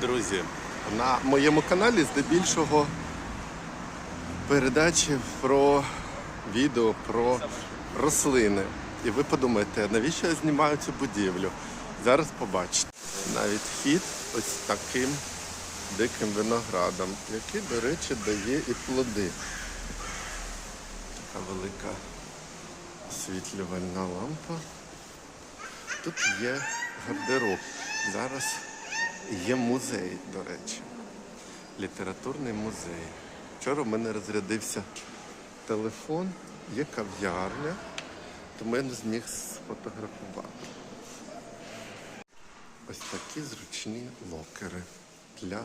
Друзі, на моєму каналі здебільшого передачі про відео про рослини. І ви подумаєте, навіщо я знімаю цю будівлю? Зараз побачите. Навіть вхід ось таким диким виноградом, який, до речі, дає і плоди. Така велика освітлювальна лампа. Тут є гардероб. Зараз є музей, до речі. Літературний музей. Вчора в мене розрядився телефон, є кав'ярня, тому я не зміг сфотографувати. Ось такі зручні локери для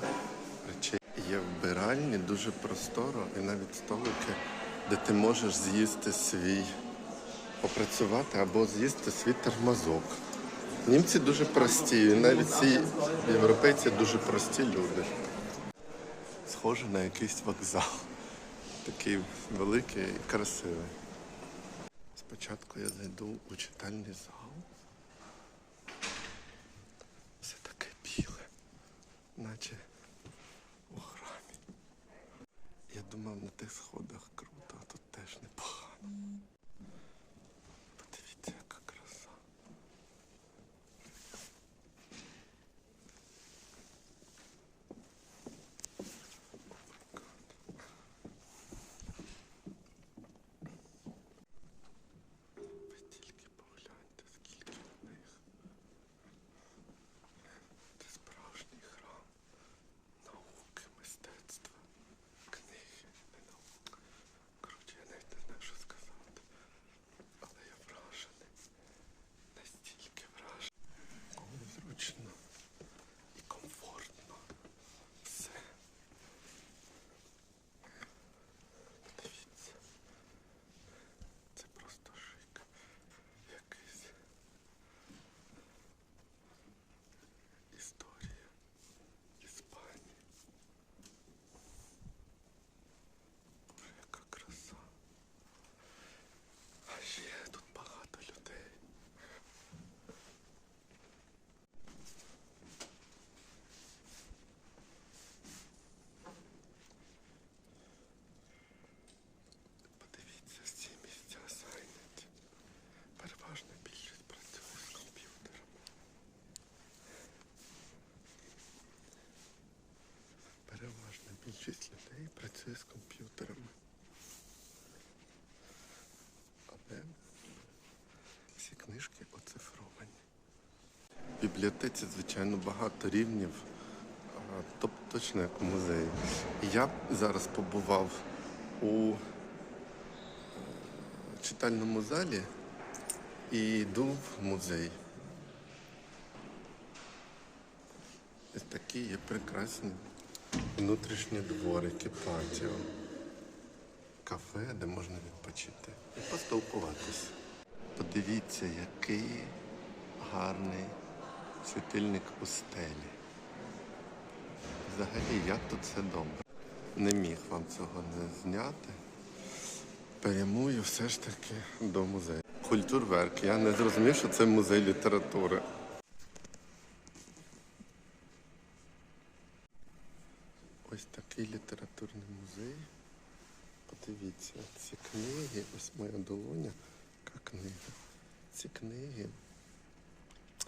речей. Є вбиральні, дуже просторо і навіть столики, де ти можеш з'їсти свій, попрацювати або з'їсти свій тормозок. Німці дуже прості, навіть ці європейці дуже прості люди. Схоже на якийсь вокзал. Такий великий і красивий. Спочатку я зайду у читальний зал. Бібліотеці, звичайно, багато рівнів, тобто точно як у музеї. Я зараз побував у е, читальному залі і йду в музей. Ось такі є прекрасні внутрішні дворики, патіо, кафе, де можна відпочити і поспілкуватися. Подивіться, який гарний світильник у стелі. Взагалі, як тут все добре. Не міг вам цього не зняти. Прямую все ж таки до музею. Культурверк. Я не зрозумів, що це музей літератури. Ось такий літературний музей. Подивіться, ці книги, ось моя долоня, яка книга. Ці книги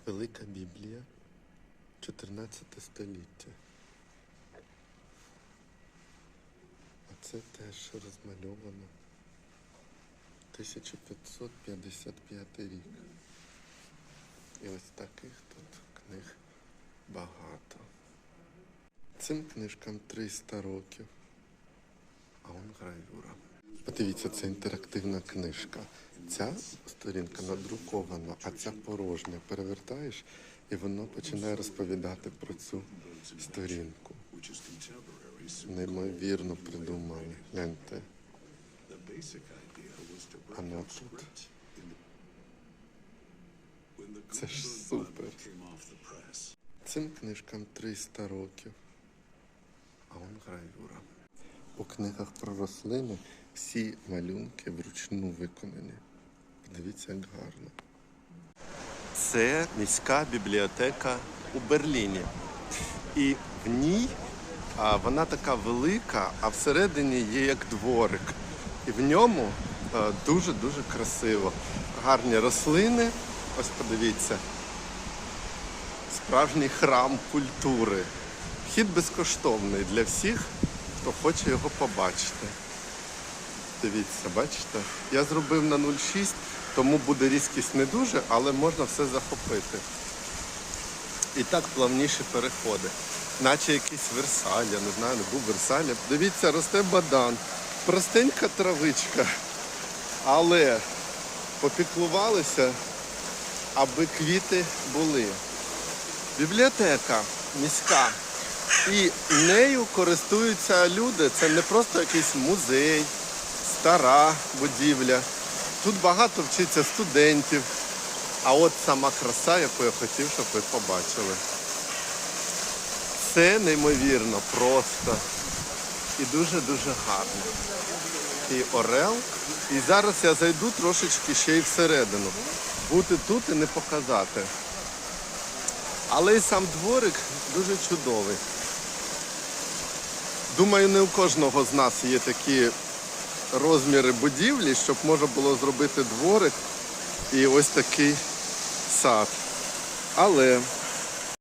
Велика Біблія, 14 століття. А це теж розмальовано 1555 рік. І ось таких тут книг багато. Цим книжкам 300 років. А он гравюра. Подивіться, це інтерактивна книжка. Ця сторінка надрукована, а ця порожня. Перевертаєш, і воно починає розповідати про цю сторінку. Неймовірно придумали. Гляньте. А на тут. Це ж супер. Цим книжкам 300 років. А он гравюра. У книгах про рослини всі малюнки вручну виконані. Подивіться, як гарно. Це міська бібліотека у Берліні. І в ній а, вона така велика, а всередині є як дворик. І в ньому е, дуже-дуже красиво. Гарні рослини. Ось подивіться. Справжній храм культури. Вхід безкоштовний для всіх, хто хоче його побачити. Дивіться, бачите? Я зробив на 0,6, тому буде різкість не дуже, але можна все захопити. І так плавніші переходи. Наче якийсь Версаль, я не знаю, не був Версаль. Дивіться, росте бадан. Простенька травичка. Але попіклувалися, аби квіти були. Бібліотека міська. І нею користуються люди. Це не просто якийсь музей, стара будівля. Тут багато вчиться студентів. А от сама краса, яку я хотів, щоб ви побачили. Це неймовірно просто і дуже-дуже гарно. І орел. І зараз я зайду трошечки ще й всередину. Бути тут і не показати. Але і сам дворик дуже чудовий. Думаю, не у кожного з нас є такі розміри будівлі, щоб можна було зробити дворик і ось такий сад. Але